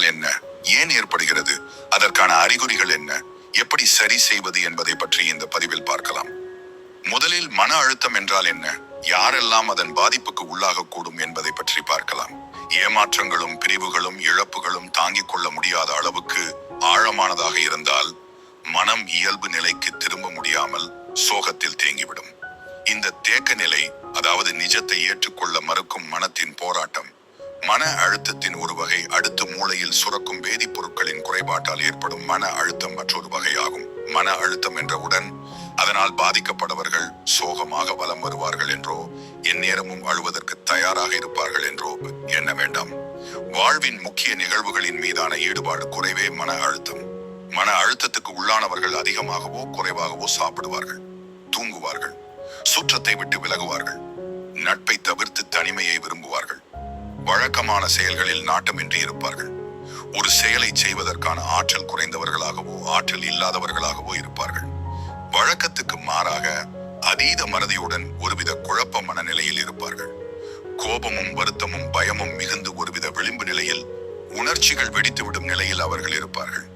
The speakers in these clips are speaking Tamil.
என்றால் என்ன? ஏன் ஏற்படுகிறது? அதற்கான அறிகுறிகள் என்ன? எப்படி சரி செய்வது என்பதை பற்றி இந்த பதிவில் பார்க்கலாம். முதலில் மன அழுத்தம் என்றால் என்ன? யாரெல்லாம் அதன் பாதிப்புக்கு உள்ளாகக்கூடும் என்பதை பற்றி பார்க்கலாம். ஏமாற்றங்களும் பிரிவுகளும் இழப்புகளும் தாங்கிக் கொள்ள முடியாத அளவுக்கு ஆழமானதாக இருந்தால் மனம் இயல்பு நிலைக்கு திரும்ப முடியாமல் சோகத்தில் தேங்கிவிடும். இந்த தேக்க நிலை அதாவது நிஜத்தை ஏற்றுக்கொள்ள மறுக்கும் மனத்தின் போராட்டம் மன அழுத்தத்தின் ஒரு வகை அடுத்து மூளையில் சுரக்கும் வேதிப்பொருட்களின் குறைபாட்டால் ஏற்படும் மன அழுத்தம் மற்றொரு வகையாகும். மன அழுத்தம் என்றவுடன் அதனால் பாதிக்கப்பட்டவர்கள் சோகமாக வலம் வருவார்கள் என்றோ எந்நேரமும் அழுவதற்கு தயாராக இருப்பார்கள் என்றோ எண்ண வேண்டாம். வாழ்வின் முக்கிய நிகழ்வுகளின் மீதான ஈடுபாடு குறைவே மன அழுத்தம். மன அழுத்தத்துக்கு உள்ளானவர்கள் அதிகமாகவோ குறைவாகவோ சாப்பிடுவார்கள் தூங்குவார்கள் சுற்றத்தை விட்டு விலகுவார்கள் நட்பை தவிர்த்து தனிமையை விரும்புவார்கள். வழக்கமான செயல்களில் நாட்டமின்றி இருப்பார்கள். ஒரு செயலை செய்வதற்கான ஆற்றல் குறைந்தவர்களாகவோ ஆற்றல் இல்லாதவர்களாகவோ இருப்பார்கள். வழக்கத்துக்கு மாறாக அதீத மறதியுடன் ஒருவித குழப்ப மனநிலையில் இருப்பார்கள். கோபமும் வருத்தமும் பயமும் மிகுந்து ஒருவித விளிம்பு நிலையில் உணர்ச்சிகள் வெடித்துவிடும் நிலையில் அவர்கள் இருப்பார்கள்.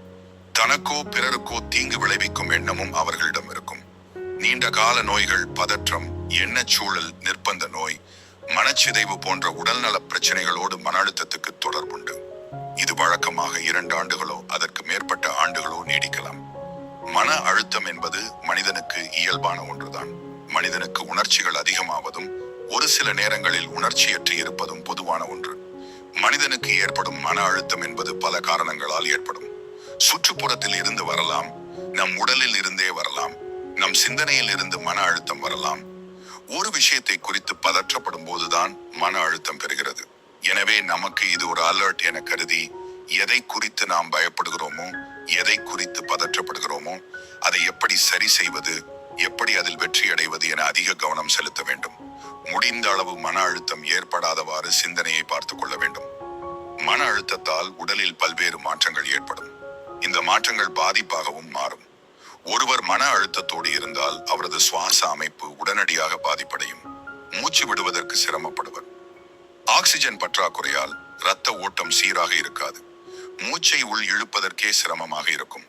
தனக்கோ பிறருக்கோ தீங்கு விளைவிக்கும் எண்ணமும் அவர்களிடம் இருக்கும். நீண்ட கால நோய்கள் பதற்றம் எண்ணச் சூழல் நிர்பந்த நோய் மனச்சிதைவு போன்ற உடல்நல பிரச்சனைகளோடு மன அழுத்தத்துக்கு தொடர்புண்டு. இது வழக்கமாக இரண்டு ஆண்டுகளோ அதற்கு மேற்பட்ட ஆண்டுகளோ நீடிக்கலாம். மன அழுத்தம் என்பது மனிதனுக்கு இயல்பான ஒன்றுதான். மனிதனுக்கு உணர்ச்சிகள் அதிகமாவதும் ஒரு சில நேரங்களில் உணர்ச்சியற்று இருப்பதும் பொதுவான ஒன்று. மனிதனுக்கு ஏற்படும் மன அழுத்தம் என்பது பல காரணங்களால் ஏற்படும். சுற்றுப்புறத்தில் இருந்து வரலாம் நம் உடலில் இருந்தே வரலாம் நம் சிந்தனையில் இருந்து மன அழுத்தம் வரலாம் ஒரு விஷயத்தை குறித்து பதற்றப்படும் போதுதான் மன அழுத்தம் பெறுகிறது. எனவே நமக்கு இது ஒரு அலர்ட் என கருதி எதை குறித்து நாம் பயப்படுகிறோமோ எதை குறித்து பதற்றப்படுகிறோமோ அதை எப்படி சரி செய்வது எப்படி அதில் வெற்றி அடைவது என அதிக கவனம் செலுத்த வேண்டும். முடிந்த அளவு மன அழுத்தம் ஏற்படாதவாறு சிந்தனையை பார்த்துக் கொள்ள வேண்டும். மன அழுத்தத்தால் உடலில் பல்வேறு மாற்றங்கள் ஏற்படும். இந்த மாற்றங்கள் பாதிப்பாகவும் மாறும். ஒருவர் மன அழுத்தத்தோடு இருந்தால் அவரது சுவாச அமைப்பு உடனடியாக பாதிப்படையும். மூச்சு விடுவதற்கு சிரமப்படுவர். ஆக்சிஜன் பற்றாக்குறையால் இரத்த ஓட்டம் சீராக இருக்காது. மூச்சை உள் இழுப்பதற்கே சிரமமாக இருக்கும்.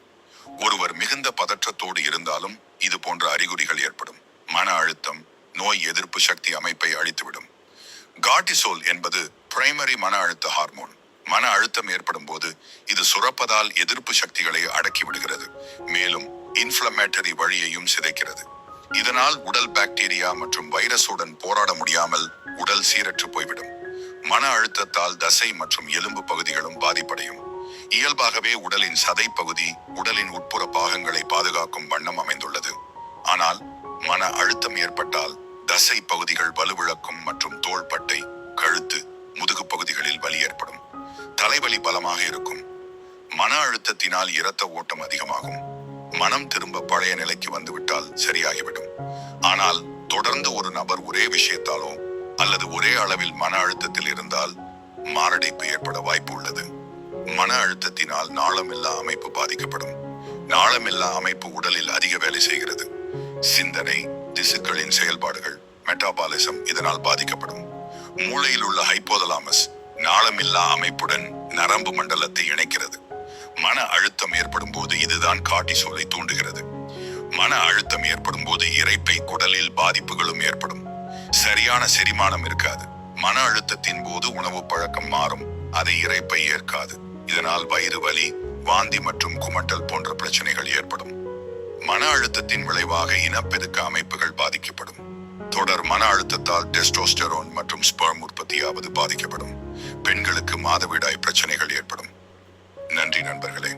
ஒருவர் மிகுந்த பதற்றத்தோடு இருந்தாலும் இது போன்ற அறிகுறிகள் ஏற்படும். மன அழுத்தம் நோய் எதிர்ப்பு சக்தி அமைப்பை அழித்துவிடும். கார்டிசோல் என்பது பிரைமரி மன அழுத்த ஹார்மோன். மன அழுத்தம் ஏற்படும் போது இது சுரப்பதால் எதிர்ப்பு சக்திகளை அடக்கி விடுகிறது மேலும் இன்ஃப்ளமேட்டரி வழியையும் சிதைக்கிறது. இதனால் உடல் பாக்டீரியா மற்றும் வைரஸுடன் போராட முடியாமல் உடல் சீரற்று போய்விடும். மன அழுத்தத்தால் தசை மற்றும் எலும்பு பகுதிகளும் பாதிப்படையும். இயல்பாகவே உடலின் சதை பகுதி உடலின் உட்புற பாகங்களை பாதுகாக்கும் வண்ணம் அமைந்துள்ளது. ஆனால் மன அழுத்தம் ஏற்பட்டால் தசை பகுதிகள் வலுவிழக்கும் மற்றும் தோள்பட்டை கழுத்து முதுகு பகுதிகளில் வலி ஏற்படும். தலைவலி பலமாக இருக்கும். மன அழுத்தத்தினால் இரத்த ஓட்டம் அதிகமாகும். மனம் திரும்ப பழைய நிலைக்கு வந்துவிட்டால் சரியாகிவிடும். ஆனால் தொடர்ந்து ஒரு நபர் ஒரே விஷயத்தாலோ அல்லது ஒரே அளவில் மன அழுத்தத்தில் இருந்தால் மாரடைப்பு ஏற்பட வாய்ப்பு உள்ளது. மன அழுத்தத்தினால் நாளமில்லா அமைப்பு பாதிக்கப்படும். நாளமில்லா அமைப்பு உடலில் அதிக வேலை செய்கிறது. சிந்தனை திசுக்களின் செயல்பாடுகள் மெட்டாபாலிசம் இதனால் பாதிக்கப்படும். மூளையில் உள்ள ஹைப்போதலாமஸ் நாளமில்லா அமைப்புடன் நரம்பு மண்டலத்தை இணைக்கிறது. மன அழுத்தம் ஏற்படும் போது இதுதான் காட்டிசோலை தூண்டுகிறது. மன அழுத்தம் ஏற்படும் போது இரைப்பை குடலில் பாதிப்புகளும் ஏற்படும். சரியான செரிமானம் இருக்காது. மன அழுத்தத்தின் போது உணவு பழக்கம் மாறும். அதை இரைப்பை ஏற்காது. இதனால் வயிறு வலி வாந்தி மற்றும் குமட்டல் போன்ற பிரச்சனைகள் ஏற்படும். மன அழுத்தத்தின் விளைவாக இனப்பெருக்க அமைப்புகள் பாதிக்கப்படும். தொடர் மன அழுத்தத்தால் டெஸ்டோஸ்டெரோன் மற்றும் ஸ்பர்ம் உற்பத்தியாவது பாதிக்கப்படும். பெண்களுக்கு மாதவிடாய் பிரச்சனைகள் ஏற்படும். நண்பர்களே.